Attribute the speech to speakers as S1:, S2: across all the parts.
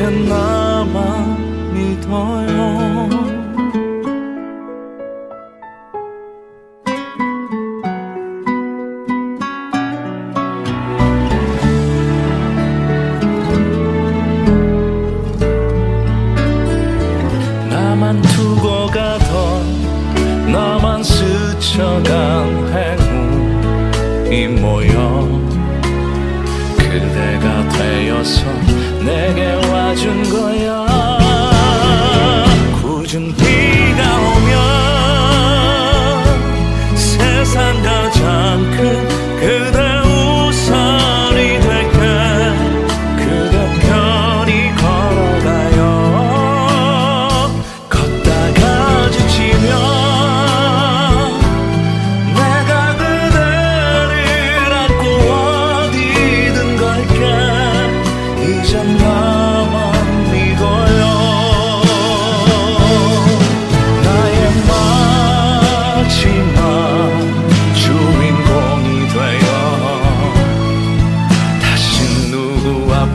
S1: 이젠 나만 믿어요. 나만 두고 가던 나만 스쳐간 행운이 모여 그대가 되어서 내게 와준 거야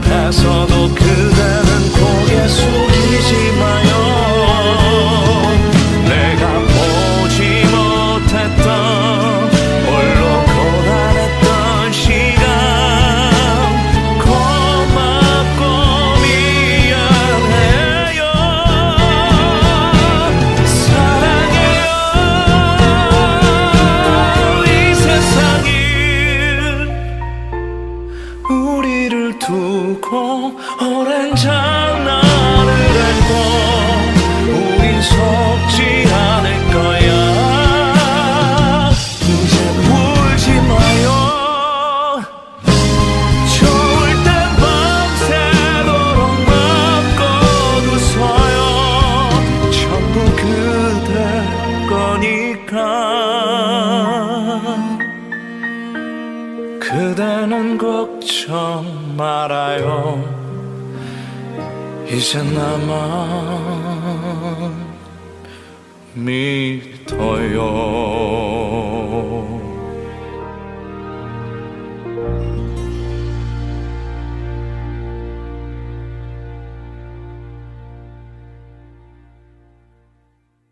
S1: pass on the good. 우리를 두고 오랜 장난을 했고 우린 속지 않을 거야. 이제 울지 마요. 좋을 땐 밤새도록 맘껏 웃어요. 전부 그대 거니까 그대는 걱정 말아요. 이제 나만 믿어요